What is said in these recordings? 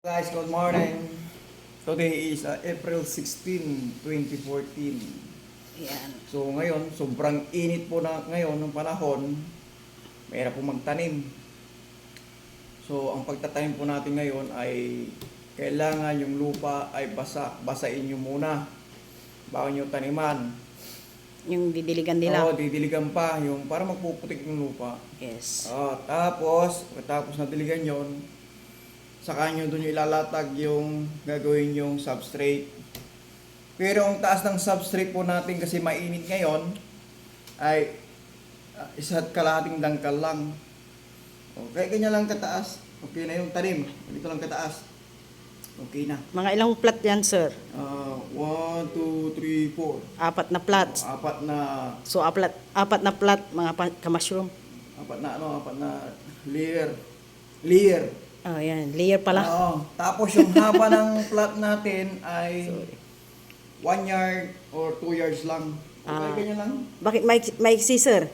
Guys, good morning. Today is uh, April 16, 2014. Yan. So ngayon, sobrang init po na ngayon ng panahon. Mahirap po magtanim. So ang pagtatanim po natin ngayon ay kailangan yung lupa ay basa. Basain nyo muna bago nyo taniman. Yung didiligan nila. Oo, didiligan pa yung para magpuputik yung lupa. Yes. Ah, tapos, tapos na diligan yon, saka nyo doon yung ilalatag yung gagawin yung substrate. Pero ang taas ng substrate po natin kasi mainit ngayon ay uh, isa't kalahating dangkal lang. Okay, ganyan lang kataas. Okay na yung tanim. Dito lang kataas. Okay na. Mga ilang plat yan, sir? Uh, one, two, three, four. Apat na plats. Apat na, So, apat, apat na plat, mga pa- kamushroom. apat na ano, apat na layer. Layer. Oh, yan. Layer pala. Oo. Tapos yung haba ng plot natin ay Sorry. 1 yard or 2 yards lang. Ah. Okay, ganyan lang. Bakit may, maiksi, sir?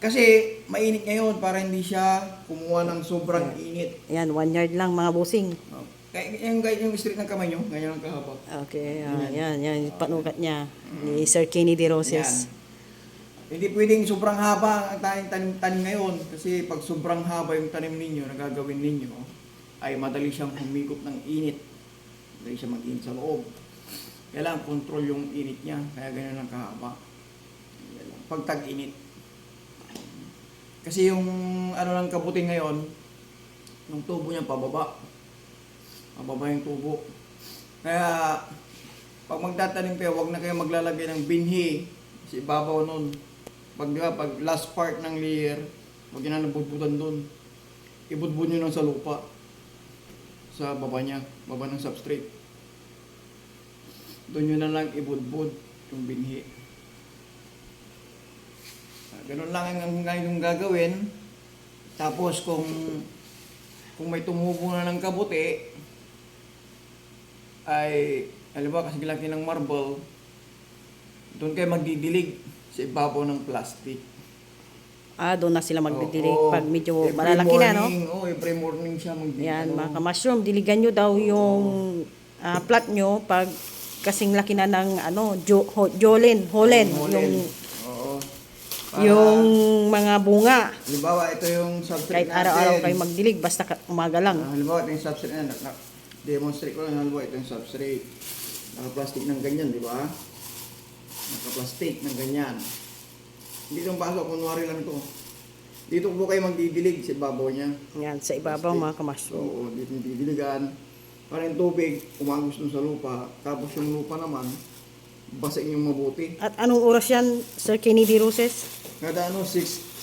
Kasi mainit ngayon para hindi siya kumuha ng sobrang init. Yan, one yard lang, mga busing. Oh. Kaya yung, yung straight ng kamay nyo, ganyan lang kahaba. Okay, ah, yan, yan. Yung panukat niya ni Sir Kenny De Roses. Yan. Hindi pwedeng sobrang haba ang tayong tanim, tanim ngayon. Kasi pag sobrang haba yung tanim ninyo, na gagawin ninyo, ay madali siyang humigop ng init. Madali siya mag-init sa loob. Kailangan control yung init niya. Kaya ganyan lang kahaba. Pag tag-init. Kasi yung ano lang kabuti ngayon, yung tubo niya pababa. Pababa yung tubo. Kaya pag magtatanim kayo, wag na kayo maglalagay ng binhi sa ibabaw nun. Pag, di ba, pag last part ng layer, wag yun na nabudbudan dun. Ibudbud nyo lang sa lupa. Sa baba niya, baba ng substrate. Doon nyo na lang ibudbud yung binhi. Ah, Ganun lang ang yung gagawin. Tapos kung kung may tumubo na ng kabuti, ay, alam ba, kasi laki ng marble, doon kayo magdidilig sa ibabaw ng plastic. Ah, doon na sila magdidilig Oo. pag medyo Every malalaki na, no? morning, Oo, every morning siya magdidilig. Yan, mga ka-mushroom, diligan nyo daw yung ah, plat nyo pag kasing laki na ng ano, jo, ho, jolen, holen, yung Oo. yung mga bunga. Halimbawa, ito yung substrate Kahit natin. araw-araw kayo magdilig, basta ka- umaga lang. Ah, halimbawa, ito yung substrate na, na, demonstrate ko lang, halimbawa, ito yung substrate. Naka-plastic ng ganyan, di ba? Naka-plastic ng ganyan. Hindi itong baso, kunwari lang ito. Dito po kayo magdidilig sa babaw niya. Yan, sa ibabaw mga kamushroom. Oo, dito yung didiligan. Para yung tubig, umagos dun sa lupa. Tapos yung lupa naman, basain yung mabuti. At anong oras yan, Sir Kenny D. Roses? Kada ano, 6,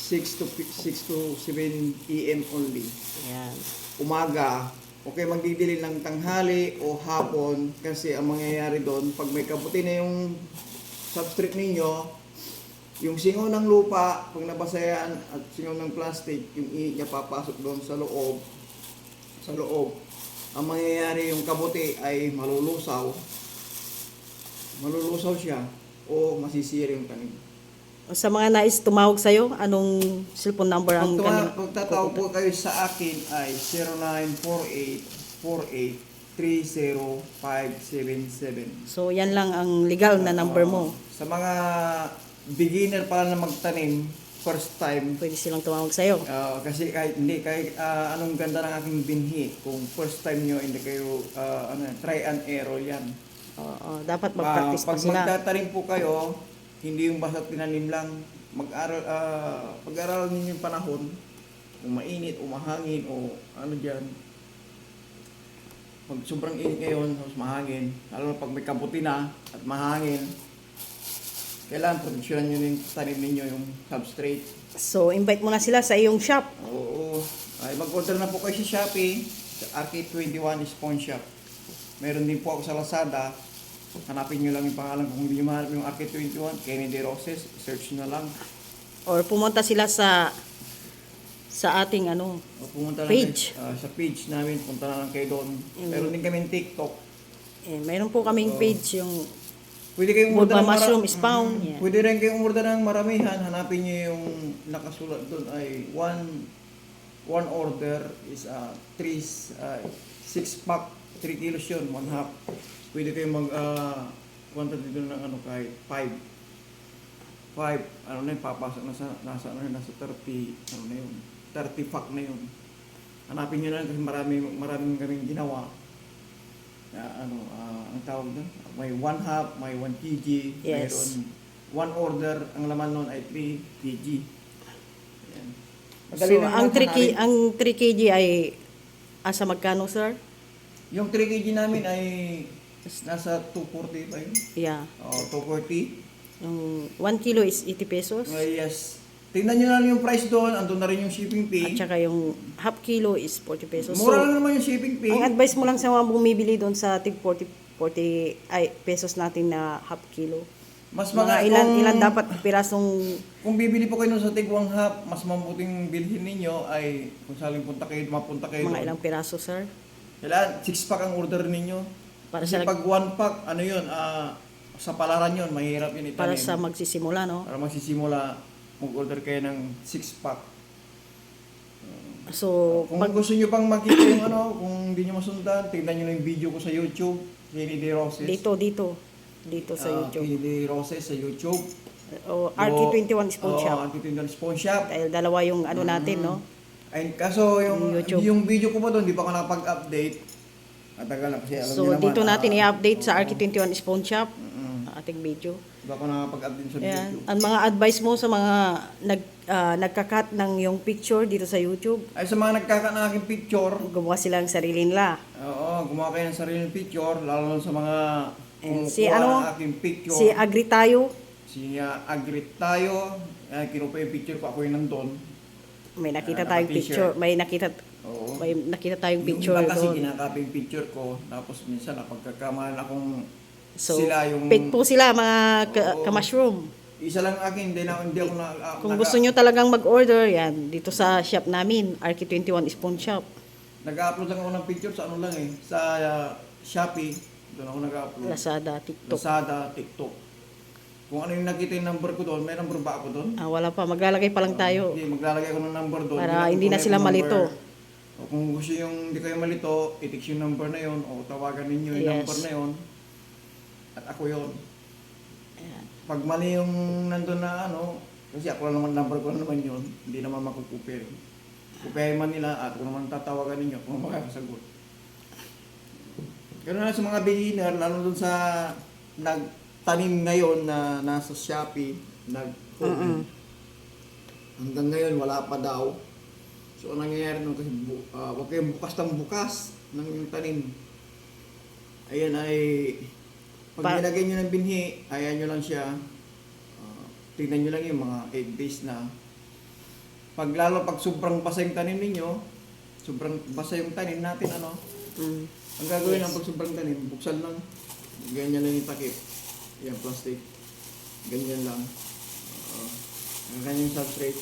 6 to 6 to 7 AM only. Yan. Umaga, okay magdidili ng tanghali o hapon kasi ang mangyayari doon, pag may kabuti na yung substrate ninyo, yung singaw ng lupa, pag nabasa yan at singaw ng plastic, yung init niya papasok doon sa loob, sa loob. Ang mangyayari yung kabuti ay malulusaw. Malulusaw siya o masisira yung tanim. Sa mga nais tumawag sa'yo, anong cellphone number ang kanila? pag tatawag po kayo sa akin ay 0948-48-30577. So, yan lang ang legal na number mo. Sa mga beginner pa lang na magtanim, first time, Pwede silang tumawag sa'yo. ah, kasi kahit hindi, kahit ah, anong ganda ng aking binhi, kung first time nyo, hindi kayo, ah, ano, try and error yan. Oo, dapat Ma- mag-practice pa pag sila. magtatanim po kayo, hindi yung basta tinanim lang, mag-aral, ah, pag-aralan ninyo yung panahon, kung mainit o mahangin o ano dyan. Pag sobrang init ngayon, tapos mahangin, lalo na pag may kabuti na at mahangin, kailangan proteksyonan nyo yung tanim ninyo, yung substrate. So, invite mo na sila sa iyong shop. Oo. Ay, mag-order na po kayo sa Shopee, sa Arcade21 Spawn Shop. Meron din po ako sa Lazada. Hanapin nyo lang yung pangalan. Kung hindi nyo mahanap yung Arcade21, Kennedy Roses, search nyo lang. Or pumunta sila sa sa ating ano, O pumunta lang Page. kayo, ah, sa page namin, punta na lang kayo doon. Mm. Meron din kami TikTok. eh, mayroon po kaming Oo. page yung Pwede kayong Bulba umorder ng mara- mushroom spawn. Mm. Yeah. Pwede rin kayong umorder ng maramihan. Hanapin nyo yung nakasulat doon ay one one order is uh, three uh, 6 pack, 3 kilos yun, 1 half. Pwede kayo mag, uh, quantity doon ng ano, kahit 5. 5, ano na yun, papasok na sa, nasa, ano, yun, nasa 30, ano na yun, 30 pack na yun. Hanapin nyo na lang kasi marami, maraming kaming ginawa. Na, ano, ah, ang tawag doon, may 1 half, may 1 kg, Yes. mayroon 1 order, ang laman nun ay 3 kg. Ayan. Madali So, ang yan 3, ki- hanapin. ang 3 kg ay asa magkano, sir? Yung 3 kg namin ay nasa 240 ba yun? Yeah. O, 240. Yung 1 kilo is 80 pesos. Uh, yes. Tingnan nyo na lang yung price doon, andun na rin yung shipping At fee. saka yung half kilo is 40 pesos. Mura So, lang naman yung shipping fee. ang advice mo lang sa mga bumibili doon sa tig 40, 40 ay, pesos natin na half kilo. Mas Mga mga ilan, kung, ilan dapat pirasong Kung bibili po kayo nun sa tigwang half, mas mabuting bilhin ninyo ay kung saling punta kayo, mapunta kayo mga doon. ilang piraso, sir? Kailangan, 6 pack ang order ninyo. Para Kasi sa pag 1 pack, ano yun, ah, sa palaran yun, mahirap yun itanim. para sa magsisimula, no? Para magsisimula, mag-order kayo ng 6 pack. So, Kung pag gusto nyo pang makita yung ano, kung hindi nyo masundan, tignan nyo lang yung video ko sa YouTube, Kenny De Roses. dito, dito, dito sa Ah, YouTube. Kenny De Roses sa YouTube. O RT21 Spoon Oo, Shop. RT21 Spawn Shop. Dahil dalawa yung ano natin, no? Ay, kaso yung, YouTube. yung video ko po doon, di pa ako nakapag-update. Matagal na kasi alam So, naman. dito natin ah, i-update sa RT21 Spoon Shop, mm, ang ating video. Di pa ako nakapag-update sa Ayan. YouTube. Ang mga advice mo sa mga nag ah, nagka-cut ng yung picture dito sa YouTube, Ay, sa mga nagkaka ng aking picture, gumawa sila ng sarili nila. oo, gumawa kayo ng sariling picture, lalo sa mga And kumukuha si ano, ng aking picture. Si Agri tayo, Si uh, Agrit tayo, uh, kinupa yung picture ko, ako yung nandun. may nakita Ah, tayong picture, may nakita Oo. may nakita tayong picture yung iba kasi yung picture ko, tapos minsan napagkakamalan akong So, sila yung... fake po sila mga ka- Oo. ka-mushroom. Isa lang akin, hindi, na, hindi ako na... ah, Kung naga- gusto nyo talagang mag-order, yan, dito sa shop namin, RK21 Spoon Shop. Nag-upload lang ako ng picture sa ano lang eh, sa uh, Shopee. Doon ako nag-upload. Lazada, TikTok. Lazada, TikTok. Kung ano yung nakita yung number ko doon, may number ba ako doon? Ah, wala pa, maglalagay pa lang tayo. Hindi, maglalagay ako ng number doon. Para ako hindi na sila number. malito. O kung gusto yung hindi kayo malito, i-text yung number na yon o tawagan ninyo yung Yes. number na yon At ako yon Ayan. Pag mali yung nandun na ano, kasi ako lang naman number ko naman yun, hindi naman makukupir. Kupihin man nila at kung naman tatawagan ninyo kung makakasagot. Ganun na sa mga beginner, lalo dun sa nagtanim ngayon na nasa Shopee, nag Mm-mm. Hanggang ngayon, wala pa daw. So, ang nangyayari nun kasi, bu- ah, huwag kayong bukas ng bukas ng yung tanim. Ayan ay, pag Pa- nilagay nyo ng binhi, ayan nyo lang siya. Ah, tingnan nyo lang yung mga 8 days na. Pag lalo, pag sobrang basa yung tanim ninyo, sobrang basa yung tanim natin, ano, Mm. ang gagawin Yes. lang pag sobrang tanim, buksan lang, ganyan lang yung takip. Yan, plastic. Ganyan lang. Uh, ganyan yung substrate.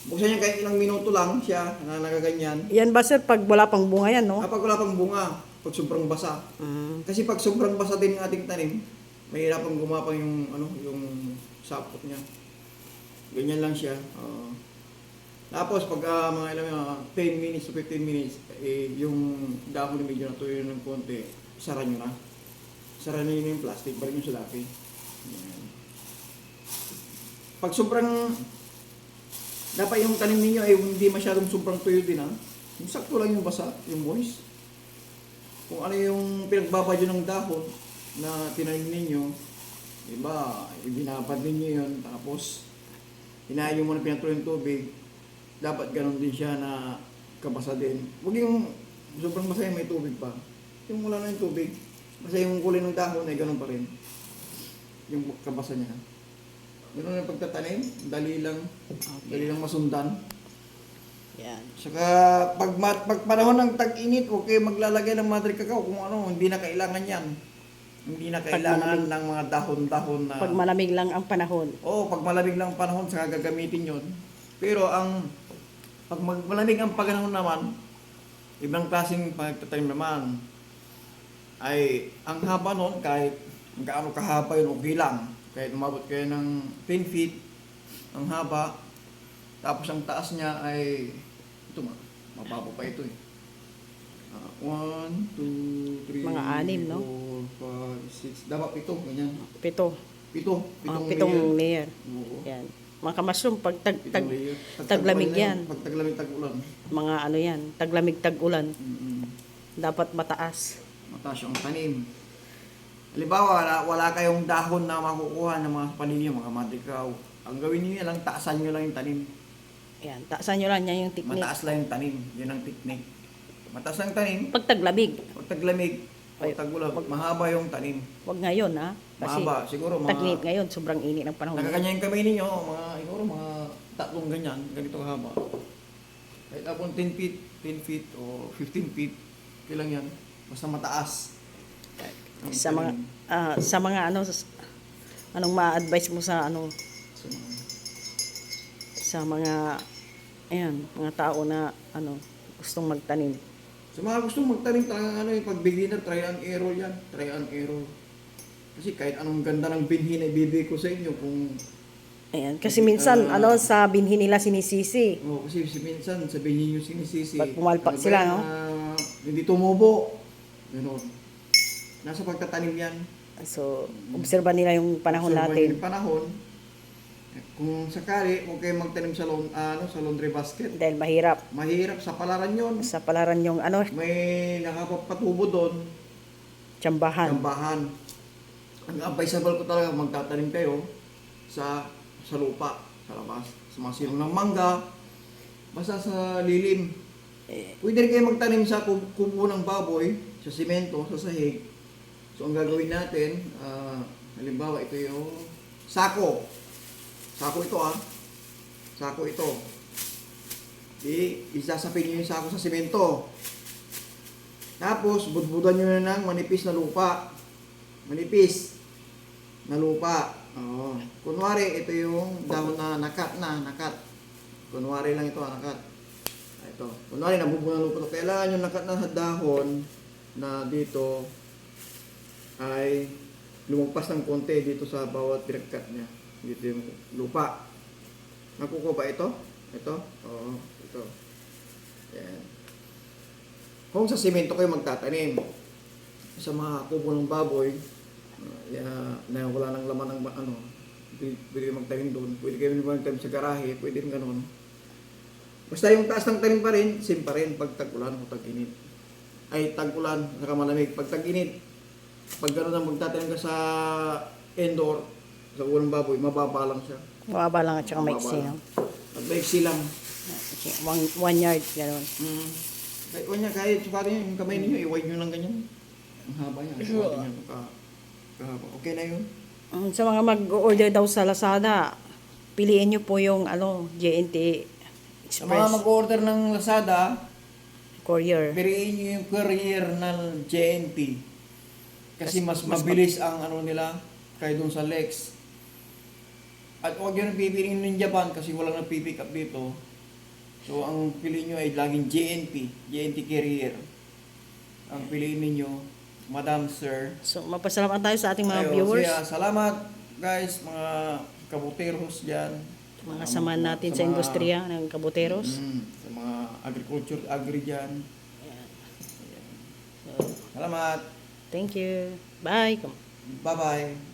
Buksan niya kahit ilang minuto lang siya na nagaganyan. Yan ba sir, pag wala pang bunga yan, no? Kapag wala pang bunga, pag sobrang basa. Mm. Kasi pag sobrang basa din yung ating tanim, mahirapang gumapang yung ano, yung sapot niya. Ganyan lang siya. Oo. tapos pag ah, mga ilang mga 10 minutes to 15 minutes, eh, yung dahon na medyo natuyo ng konti, sara nyo na. Sara nyo yung plastic, balik nyo sa. Yan. Pag sobrang dapat yung tanim ninyo ay hindi masyadong sobrang tuyo din ha. Yung sakto lang yung basa, yung moist kung ano yung pinagbabadyo ng dahon na tinanim ninyo, di ba, ibinabad ninyo yun, tapos hinayin mo na pinatuloy yung tubig, dapat ganun din siya na kabasa din. Huwag yung sobrang basa yung may tubig pa. Yung wala na yung tubig, basta yung kulay ng dahon ay ganun pa rin. Yung kabasa niya. Ganun ang pagtatanim, dali lang, dali lang masundan. Yan. Saka pag, pag panahon ng tag-init, okay maglalagay ng madre cacao kung ano, hindi na kailangan yan. Hindi na kailangan ng mga dahon-dahon na... Pag malamig lang ang panahon. Oo, pag malamig lang ang panahon, saka gagamitin yon. Pero ang pag mag- malamig ang panahon naman, ibang klaseng pagtatanim naman, ay ang haba nun, kahit gaano kahaba yun, okay lang. Kahit umabot kayo ng 10 feet, ang haba, tapos ang taas niya ay, ito ma, mababa pa ito eh. Ah, one, two, three, Mga anim, no? four, five, six. Dapat pito, ganyan. Pito. Pito. Mga Pitong, pitong layer. layer. Oo. Yan. Mga kamushroom, pag tag, tag, taglamig yan. Pag taglamig, tag-ulan. mga ano yan, taglamig, tag-ulan. Mm-mm. Dapat mataas. Mataas yung tanim. Halimbawa, wala, wala kayong dahon na makukuha ng mga paninyo, mga madikaw. Ang gawin niyo lang, taasan nyo lang yung tanim. Yan, taasan nyo lang yan yung technique. Mataas lang yung tanim. Yun ang technique. Mataas lang yung tanim. Pag taglamig, Pag taglamig, Ay, pag mahaba yung tanim. wag ngayon ha. Kasi Mahaba. Siguro mga... tagnit ngayon, sobrang init ng panahon. Nakaganyan yung kamay ninyo, mga, siguro mga tatlong ganyan, ganito kahaba. Kahit apon 10 feet, 10 feet o 15 feet, kailang yan. Basta mataas. Ang Sa mga ah, sa mga ano anong ma-advise mo sa ano Sa mga- sa mga ayan, mga tao na ano gustong magtanim. Sa mga gustong magtanim talaga ano yung pag beginner, try and error yan. Try and error. Kasi kahit anong ganda ng binhi na ibibigay ko sa inyo kung Ayan, kasi minsan Ah. ano sa binhi nila sinisisi. Oh, kasi si minsan sabihin niyo sinisisi. Pag pumalpak Ano sila, no? ah, hindi tumubo. Ganun. Nasa pagtatanim yan. So, obserba nila yung panahon Obserbahan natin. Yung panahon. Kung sakali, huwag kayong magtanim sa, laun- ah, ano, sa laundry basket. Dahil mahirap Mahirap sa palaran yon. sa palaran yung ano, May nakapapatubo doon, tsambahan. tambahan. Ang advisable ko talaga, magtatanim kayo sa sa lupa, sa labas. Sa mga silong ng mangga, basta sa lilim. Eh, Pwede rin kayo magtanim sa kub- kubo ng baboy, sa simento, sa sahig. So ang gagawin natin, ah, halimbawa ito yung sako. Sako ito ah. Sako ito. Di, isasapin nyo yung sako sa simento. Tapos, budbudan nyo na ng manipis na lupa. Manipis na lupa. Oo. Kunwari, ito yung dahon na nakat na, nakat. Kunwari lang ito, ah, nakat. Ah, Ito. Kunwari, nabubuo ng lupa ito. Kailangan yung nakat na dahon na dito ay lumagpas ng konti dito sa bawat pinagkat niya. Dito yung lupa. Nakukuha ba ito? Ito? Oo, ito. Yan. Kung sa simento kayo magtatanim, sa mga kubo ng baboy, uh, ya, na wala nang laman ng ano, pwede, kayo magtanim doon. Pwede kayo magtanim sa garahe, pwede rin ganun. Basta yung taas ng tanim pa rin, same pa rin pag tag-ulan o tag-init. Ay, tag-ulan, saka malamig. Pag tag-init, pag gano'n ang magtatanim ka sa indoor, sa ulang baboy, mababa lang siya. Mababa lang at saka Mababa maiksi. lang. no? At maiksi lang. Okay, One, one yard, gano'n. Mm. Kahit kanya, kahit sukatin nyo, yung kamay ninyo, i-wide nyo lang ganyan. Ang haba yan. Sukatin nyo, ka, kahaba. Okay na yun. Um, sa mga mag-order daw sa Lazada, piliin nyo po yung ano, JNT Sa mga Express mag-order ng Lazada, Courier. piliin nyo yung courier ng JNT. Kasi mas mabilis ang ano nila, kaya dun sa Lex. At huwag nyo nang pipiliin ng Japan kasi walang nagpipick up dito. So, ang piliin nyo ay laging JNT, JNT Carrier. Ang piliin ninyo, Madam Sir. So, mapasalamat tayo sa ating mga Ayo, viewers, Kaya, salamat guys, mga kabuteros dyan. mga samahan natin sa mga- industriya ng kabuteros. Mm, sa mga agriculture, agri dyan. So, Salamat. thank you. Bye. Bye-bye.